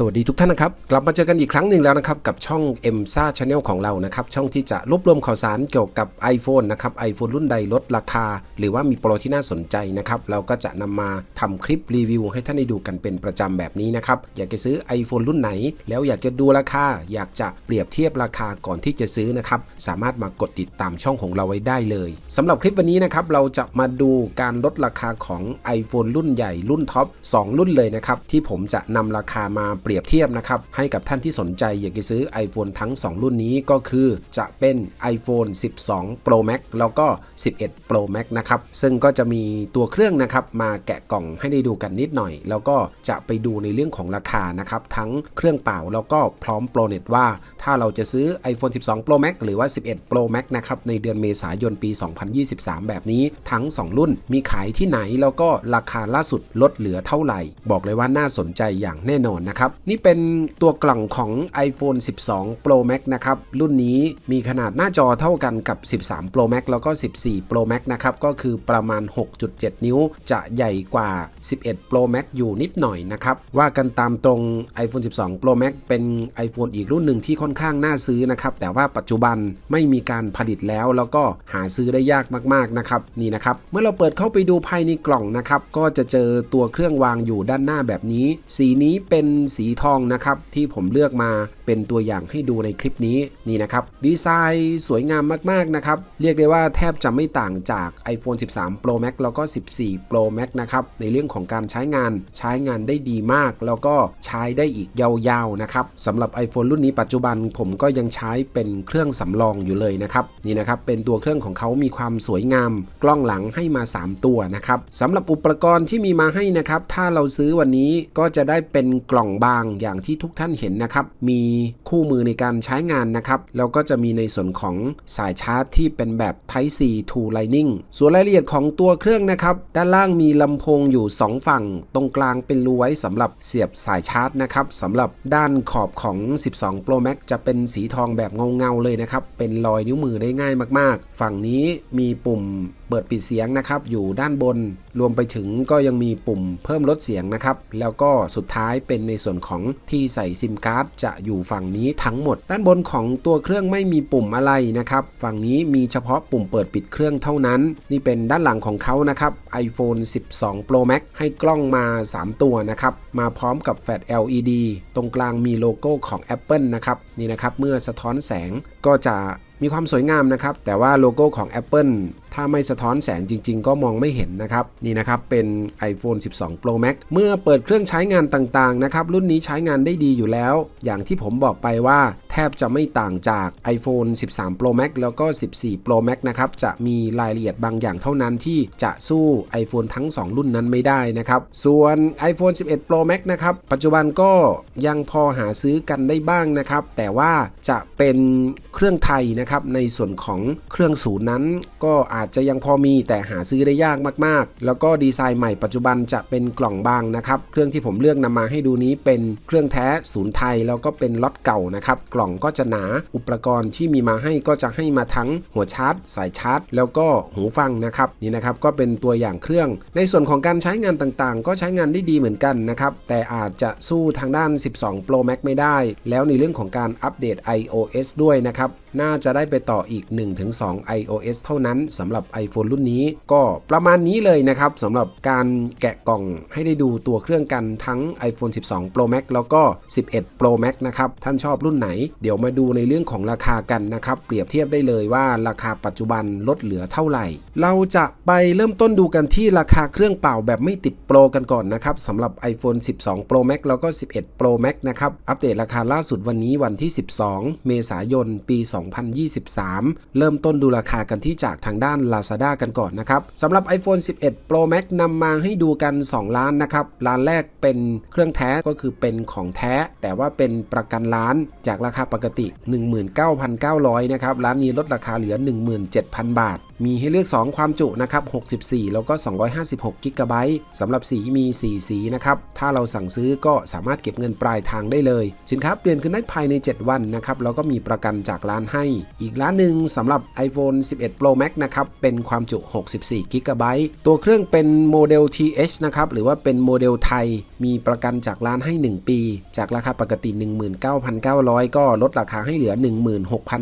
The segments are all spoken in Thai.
สวัสดีทุกท่านนะครับ กลับมาเจอกันอีกครั้งหนึ่งแล้วนะครับ กับช่อง m s a Channel ของเรานะครับ ช่องที่จะรวบรวมข่าวสารเกี่ยวกับ iPhone นะครับ iPhone รุ่นใดลดราคา หรือว่ามีโปรที่น่าสนใจนะครับ เราก็จะนำมาทำคลิปรีวิวให้ท่านได้ดูกันเป็นประจำแบบนี้นะครับ อยากจะซื้อ iPhone รุ่นไหน แล้วอยากจะดูราคา อยากจะเปรียบเทียบราคาก่อนที่จะซื้อนะครับ สามารถมากดติดตามช่องของเราไว้ได้เลยสำหรับคลิปวันนี้นะครับเราจะมาดูการลดราคาของ iPhone รุ่นใหญ่รุ่นท็อป2รุ่นเลยนะครับที่ผมจะนำราคามารียบเทียบนะครับให้กับท่านที่สนใจอยากจะซื้อ iPhone ทั้ง 2 รุ่นนี้ก็คือจะเป็น iPhone 12 Pro Max แล้วก็ 11 Pro Max นะครับซึ่งก็จะมีตัวเครื่องนะครับมาแกะกล่องให้ได้ดูกันนิดหน่อย แล้วก็จะไปดูในเรื่องของราคานะครับทั้งเครื่องเปล่าแล้วก็พร้อมโปรเน็ตว่า ถ้าเราจะซื้อ iPhone 12 Pro Max หรือว่า 11 Pro Max นะครับในเดือนเมษายนปี 2023 แบบนี้ทั้ง 2 รุ่นมีขายที่ไหนแล้วก็ราคาล่าสุดลดเหลือเท่าไหร่ บอกเลยว่าน่าสนใจอย่างแน่นอนนะครับนี่เป็นตัวกล่องของ iPhone 12 Pro Max นะครับ รุ่นนี้มีขนาดหน้าจอเท่ากันกับ 13 Pro Max แล้วก็ 14 Pro Max นะครับ ก็คือประมาณ 6.7 นิ้ว จะใหญ่กว่า 11 Pro Max อยู่นิดหน่อยนะครับ ว่ากันตามตรง iPhone 12 Pro Max เป็น iPhone อีกรุ่นหนึ่งที่ค่อนข้างน่าซื้อนะครับ แต่ว่าปัจจุบันไม่มีการผลิตแล้ว แล้วก็หาซื้อได้ยากมากๆนะครับ นี่นะครับ เมื่อเราเปิดเข้าไปดูภายในกล่องนะครับ ก็จะเจอตัวเครื่องวางอยู่ด้านหน้าแบบนี้ สีนี้เป็นสีทองนะครับ ที่ผมเลือกมา เป็นตัวอย่างให้ดูในคลิปนี้นี่นะครับดีไซน์สวยงามมากๆนะครับเรียกได้ว่าแทบจะไม่ต่างจาก iPhone 13 Pro Max แล้วก็ 14 Pro Max นะครับในเรื่องของการใช้งานใช้งานได้ดีมาก แล้วก็ใช้ได้อีกยาวๆนะครับสำหรับ iPhone รุ่นนี้ปัจจุบันผมก็ยังใช้เป็นเครื่องสำรองอยู่เลยนะครับนี่นะครับเป็นตัวเครื่องของเขามีความสวยงาม กล้องหลังให้มา 3 ตัวนะครับสำหรับอุปกรณ์ที่มีมาให้นะครับถ้าเราซื้อวันนี้ก็จะได้เป็นกล่องบางอย่างที่ทุกท่านเห็นนะครับมีคู่มือในการใช้งานนะครับแล้วก็จะมีในส่วนของสายชาร์จที่เป็นแบบ Type C to Lightning ส่วนรายละเอียดของตัวเครื่องนะครับ ด้านล่างมีลำโพงอยู่ 2 ฝั่ง ตรงกลางเป็นรูไว้สำหรับเสียบสายชาร์จนะครับสำหรับด้านขอบของ 12 Pro Max จะเป็นสีทองแบบเงาๆเลยนะครับ เป็นรอยนิ้วมือได้ง่ายมากๆ ฝั่งนี้มีปุ่ม เปิดปิดเสียงนะครับอยู่ด้านบน รวมไปถึงก็ยังมีปุ่มเพิ่มลดเสียงนะครับ แล้วก็สุดท้ายเป็นในส่วนของที่ใส่ซิมการ์ดจะอยู่ฝั่งนี้ทั้งหมด ด้านบนของตัวเครื่องไม่มีปุ่มอะไรนะครับ ฝั่งนี้มีเฉพาะปุ่มเปิดปิดเครื่องเท่านั้น นี่เป็นด้านหลังของเขานะครับ iPhone 12 Pro Max ให้กล้องมา 3 ตัวนะครับ มาพร้อมกับแฟลช LED ตรงกลางมีโลโก้ของ Apple นะครับ นี่นะครับ เมื่อสะท้อนแสงก็จะมีความสวยงามนะครับ แต่ว่าโลโก้ของ Apple ถ้าไม่สะท้อนแสงจริง ๆ ก็มองไม่เห็นนะครับ นี่นะครับเป็น iPhone 12 Pro Max เมื่อเปิดเครื่องใช้งานต่างๆนะครับรุ่นนี้ใช้งานได้ดีอยู่แล้ว อย่างที่ผมบอกไปว่า แทบจะไม่ต่างจาก iPhone 13 Pro Max แล้วก็ 14 Pro Max นะครับจะมีรายละเอียดบางอย่างเท่านั้นที่จะสู้ iPhone ทั้ง 2 รุ่นนั้นไม่ได้นะครับ ส่วน iPhone 11 Pro Max นะครับปัจจุบันก็ยังพอหาซื้อกันได้บ้างนะครับ แต่ว่าจะเป็นเครื่องไทยนะครับในส่วนของเครื่องศูนย์นั้นก็อาาจจะยังพอมีแต่หาซื้อได้ยากมากๆ แล้วก็ดีไซน์ใหม่ปัจจุบันจะเป็นกล่องบางนะครับ เครื่องที่ผมเลือกนำมาให้ดูนี้เป็นเครื่องแท้ศูนย์ไทย แล้วก็เป็นล็อตเก่านะครับ กล่องก็จะหนาอุปกรณ์ที่มีมาให้ก็จะให้มาทั้งหัวชาร์จ สายชาร์จ แล้วก็หูฟังนะครับนี่นะครับก็เป็นตัวอย่างเครื่อง ในส่วนของการใช้งานต่างๆ ก็ใช้งานได้ดีเหมือนกันนะครับแต่อาจจะสู้ทางด้าน 12 Pro Max ไม่ได้ แล้วในเรื่องของการอัปเดต iOS ด้วยนะครับ น่าจะได้ไปต่ออีก 1-2 iOS เท่านั้นสำหรับ iPhone รุ่นนี้ ก็ประมาณนี้เลยนะครับสำหรับการแกะกล่องให้ได้ดูตัวเครื่องกันทั้ง iPhone 12 Pro Max แล้วก็ 11 Pro Max นะครับท่านชอบรุ่นไหน เดี๋ยวมาดูในเรื่องของราคากันนะครับเปรียบเทียบได้เลยว่าราคาปัจจุบันลดเหลือเท่าไหร่ เราจะไปเริ่มต้นดูกันที่ราคาเครื่องเปล่าแบบไม่ติดโปรกันก่อนนะครับสำหรับ iPhone 12 Pro Max แล้วก็ 11 Pro Max นะครับอัปเดตราคาล่าสุดวันนี้วันที่ 12 เมษายน ปี2023 เริ่มต้นดูราคากันที่จากทางด้าน Lazada กันก่อนนะครับสำหรับ iPhone 11 Pro Max นำมาให้ดูกัน 2 ล้านนะครับร้านแรกเป็นเครื่องแท้ก็คือเป็นของแท้ แต่ว่าเป็นประกันร้านจากราคาปกติ 19,900นะครับร้านนี้ลดราคาเหลือ 17,000 บาท มีให้เลือก 2 ความจุนะครับ 64 แล้วก็ 256 กิกะไบต์สำหรับสีมี 4 สีนะครับ ถ้าเราสั่งซื้อก็สามารถเก็บเงินปลายทางได้เลย สินค้าเปลี่ยนขึ้นได้ภายใน 7 วันนะครับ แล้วก็มีประกันจากร้านให้ อีกร้านหนึ่งสำหรับ iPhone 11 Pro Max นะครับ เป็นความจุ 64 กิกะไบต์ตัวเครื่องเป็นโมเดล TH นะครับ หรือว่าเป็นโมเดลไทย มีประกันจากร้านให้ 1 ปี จากราคาปกติ 19,900 ก็ลดราคาให้เหลือ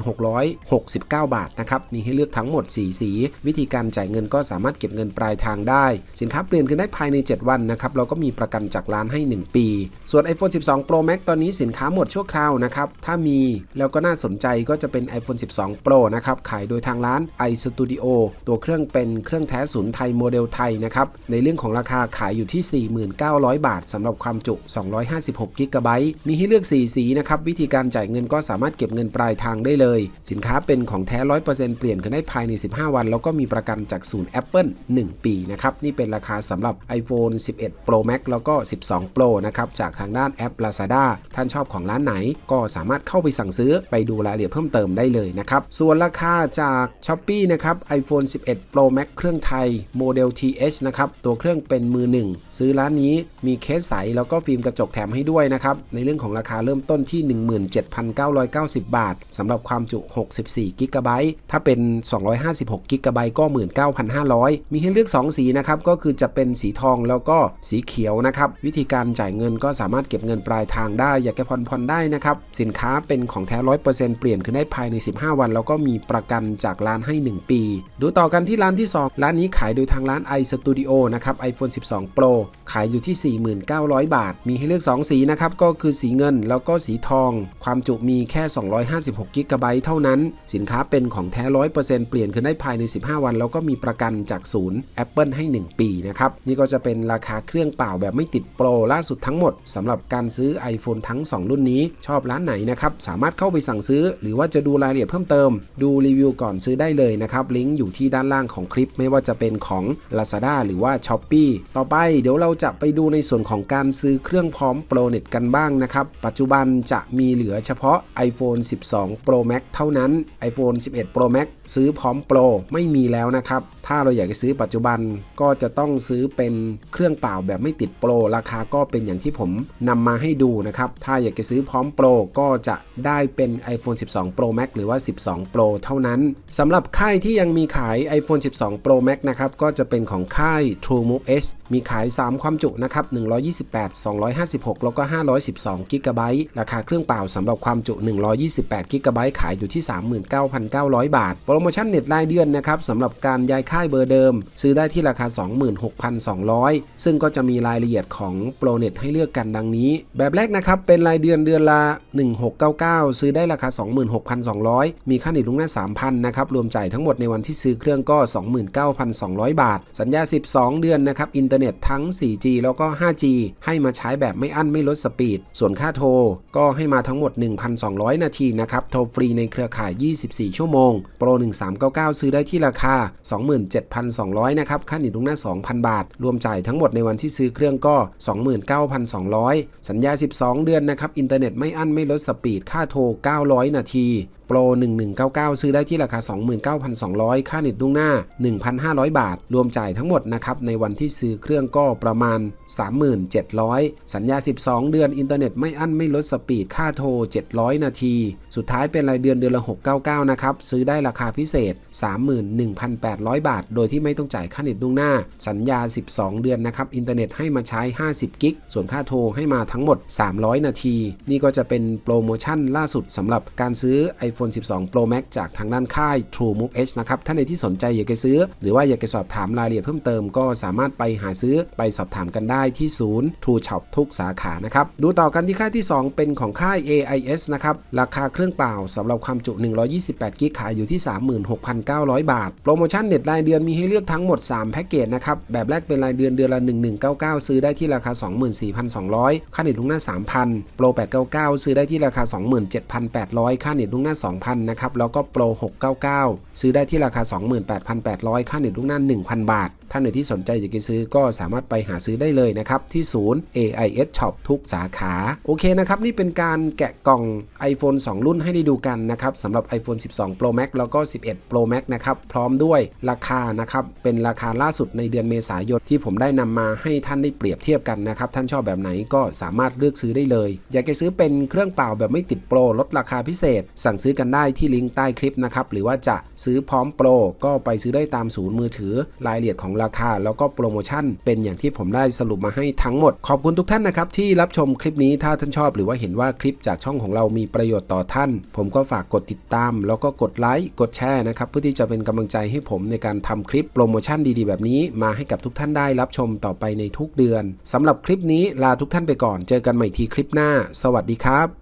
16,669 บาทนะครับ มีให้เลือกทั้งหมด4สีวิธีการจ่ายเงินก็สามารถเก็บเงินปลายทางได้ สินค้าเปลี่ยนขึ้นได้ภายใน 7 วันนะครับเราก็มีประกันจากร้านให้ 1 ปี ส่วน iPhone 12 Pro Max ตอนนี้สินค้าหมดชั่วคราวนะครับถ้ามีแล้วก็น่าสนใจก็จะเป็น iPhone 12 Pro นะครับขายโดยทางร้าน iStudio ตัวเครื่องเป็นเครื่องแท้ศูนย์ไทยโมเดลไทยนะครับในเรื่องของราคาขายอยู่ที่ 49,000บาทสำหรับความจุ256กิกะไบต์มีให้เลือก 4 สีนะครับวิธีการจ่ายเงินก็สามารถเก็บเงินปลายทางได้เลย สินค้าเป็นของแท้ 100%เปลี่ยนกันได้ภายใน 15วัน แล้วก็มีประกันจากศูนย์ Apple 1 ปีนะครับนี่เป็นราคาสำหรับ iPhone 11 Pro Max แล้วก็ 12 Pro นะครับจากทางด้านแอป Lazada ท่านชอบของร้านไหน ก็สามารถเข้าไปสั่งซื้อไปดูรายละเอียดเพิ่มเติมได้เลยนะครับส่วนราคาจาก s h อ p e e นะครับ iPhone 11 Pro Max เครื่องไทยโมเดล TH นะครับตัวเครื่องเป็นมือหนึ่งซื้อร้านนี้มีเคสใสแล้วก็ฟิล์มกระจกแถมให้ด้วยนะครับในเรื่องของราคาเริ่มต้นที่ 17,990 บาทสำหรับความจุ 64กิกะไบต์ถ้าเป็น 256กิกะไบต์ก็ 19,500 มีให้เลือก 2 สีนะครับ ก็คือจะเป็นสีทองแล้วก็สีเขียวนะครับ วิธีการจ่ายเงินก็สามารถเก็บเงินปลายทางได้ อยากจะผ่อนผ่อนได้นะครับ สินค้าเป็นของแท้ 100%เปลี่ยนขึ้นได้ภายใน 15 วัน แล้วก็มีประกันจากร้านให้ 1 ปี ดูต่อกันที่ร้านที่ 2 ร้านนี้ขายโดยทางร้าน iStudio นะครับ iPhone 12 Pro ขายอยู่ที่ 4,900 บาท มีให้เลือก 2 สีนะครับ ก็คือสีเงินแล้วก็สีทอง ความจุมีแค่ 256กิกะไบต์เท่านั้น สินค้าเป็นของแท้ 100%เปลี่ยนขึ้นได้ภายายใน 15 วันแล้วก็มีประกันจากศูนย์ Apple ให้ 1 ปีนะครับ นี่ก็จะเป็นราคาเครื่องเปล่าแบบไม่ติดโปรล่าสุดทั้งหมดสำหรับการซื้อ iPhone ทั้ง 2 รุ่นนี้ ชอบร้านไหนนะครับสามารถเข้าไปสั่งซื้อ หรือว่าจะดูรายละเอียดเพิ่มเติม ดูรีวิวก่อนซื้อได้เลยนะครับลิงก์อยู่ที่ด้านล่างของคลิปไม่ว่าจะเป็นของ Lazada หรือว่า s h อ p e e ต่อไปเดี๋ยวเราจะไปดูในส่วนของการซื้อเครื่องพร้อมโปรเน็ตกันบ้างนะครับปัจจุบันจะมีเหลือเฉพาะ iPhone 12 Pro Max เท่านั้น iPhone 11 Pro Max ซื้อพร้อมโปรไม่มีแล้วนะครับ ถ้าเราอยากจะซื้อปัจจุบันก็จะต้องซื้อเป็นเครื่องเปล่าแบบไม่ติดโปร ราคาก็เป็นอย่างที่ผมนำมาให้ดูนะครับ ถ้าอยากจะซื้อพร้อมโปรก็จะได้เป็น iPhone 12 Pro Max หรือว่า 12 Pro เท่านั้นสำหรับค่ายที่ยังมีขาย iPhone 12 Pro Max นะครับก็จะเป็นของค่าย TrueMove H มีขาย 3 ความจุนะครับ 128 256 แล้วก็ 512กิกะไบต์ราคาเครื่องเปล่าสำหรับความจุ 128กิกะไบต์ขายอยู่ที่ 39,900 บาท โปรโมชั่นเน็ตรายเดือนนะครับสำหรับการย้ายค่ายเบอร์เดิม ซื้อได้ที่ราคา 26,200 ซึ่งก็จะมีรายละเอียดของโปรเน็ตให้เลือกกันดังนี้ แบบแรกนะครับ เป็นรายเดือนเดือนละ 1699 ซื้อได้ราคา 26,200 มีค่าเน็ตลุงหน้า 3,000 นะครับ รวมจ่ายทั้งหมดในวันที่ซื้อเครื่องก็ 29,200 บาท สัญญา 12 เดือนนะครับ อินเทอร์เน็ตทั้ง 4G แล้วก็ 5G ให้มาใช้แบบไม่อั้นไม่ลดสปีด ส่วนค่าโทร ก็ให้มาทั้งหมด 1,200 นาทีนะครับ โทรฟรีในเครือข่าย 24 ชั่วโมง โปร 1399 ซื้อได้ที่ราคา 27,200 นะครับ ค่าหนีตลุงหน้า 2,000 บาท รวมจ่ายทั้งหมดในวันที่ซื้อเครื่องก็ 29,200 สัญญา 12 เดือนนะครับ อินเทอร์เน็ตไม่อั้นไม่ลดสปีด ค่าโทร 900 นาที โปร1199 ซื้อได้ที่ราคา 29,200 ค่าเน็ตล่วงหน้า 1,500 บาท รวมจ่ายทั้งหมดนะครับ ในวันที่ซื้อเครื่องก็ประมาณ 37,000 สัญญา 12 เดือนอินเทอร์เน็ตไม่อั้นไม่ลดสปีดค่าโทร 700 นาที สุดท้ายเป็นรายเดือนเดือนละ 699 นะครับ ซื้อได้ราคาพิเศษ 31,800 บาท โดยที่ไม่ต้องจ่ายค่าเน็ตล่วงหน้า สัญญา 12 เดือนนะครับ อินเทอร์เน็ตให้มาใช้ 50 กิก ส่วนค่าโทรให้มาทั้งหมด 300 นาที นี่ก็จะเป็นโปรโมชั่นล่าสุดสำหรับการซื้อ iPhone 12 Pro Max จากทางด้านค่าย TrueMove H นะครับ ท่านใดที่สนใจอยากจะซื้อ หรือว่าอยากจะสอบถามรายละเอียดเพิ่มเติมก็สามารถไปหาซื้อไปสอบถามกันได้ที่ศูนย์ True Shop ทุกสาขานะครับ ดูต่อกันที่ค่ายที่ 2 เป็นของค่าย AIS นะครับ ราคาเครื่องเปล่าสำหรับความจุ 128 กิกขายอยู่ที่ 36,900 บาท โปรโมชั่นเน็ตรายเดือนมีให้เลือกทั้งหมด 3 แพ็กเกจนะครับ แบบแรกเป็นรายเดือนเดือนละ 1199 ซื้อได้ที่ราคา 24,200 ค่าเน็ตลุงหน้า 3,000 โปร 899 ซื้อได้ที่ราคา 27,800 ค่าเน็ตลุงหน้า2,000 นะครับ แล้วก็โปร699 ซื้อได้ที่ราคา 28,800 ค่าเน็ตลูกหน้า 1,000 บาท ท่านไหนที่สนใจอยากจะซื้อก็สามารถไปหาซื้อได้เลยนะครับ ที่ศูนย์ AIS Shop ทุกสาขา โอเคนะครับ นี่เป็นการแกะกล่อง iPhone 2 รุ่นให้ได้ดูกันนะครับสำหรับ iPhone 12 Pro Max แล้วก็ 11 Pro Max นะครับ พร้อมด้วยราคานะครับ เป็นราคาล่าสุดในเดือนเมษายนที่ผมได้นำมาให้ท่านได้เปรียบเทียบกันนะครับ ท่านชอบแบบไหนก็สามารถเลือกซื้อได้เลย อยากจะซื้อเป็นเครื่องเปล่าแบบไม่ติดโปรลดราคาพิเศษ สั่งซื้อกันได้ที่ลิงก์ใต้คลิปนะครับหรือว่าจะซื้อพร้อมโปรก็ไปซื้อได้ตามศูนย์มือถือรายละเอียดของราคาแล้วก็โปรโมชั่น เป็นอย่างที่ผมได้สรุปมาให้ทั้งหมด ขอบคุณทุกท่านนะครับที่รับชมคลิปนี้ถ้าท่านชอบ หรือว่าเห็นว่าคลิปจากช่องของเรามีประโยชน์ต่อท่าน ผมก็ฝากกดติดตาม แล้วก็กดไลค์กดแชร์นะครับเพื่อที่จะเป็นกำลังใจให้ผมในการทำคลิปโปรโมชั่นดีๆ แบบนี้ มาให้กับทุกท่านได้รับชมต่อไปในทุกเดือนสำหรับคลิปนี้ลาทุกท่านไปก่อน เจอกันใหม่ทีคลิปหน้า สวัสดีครับ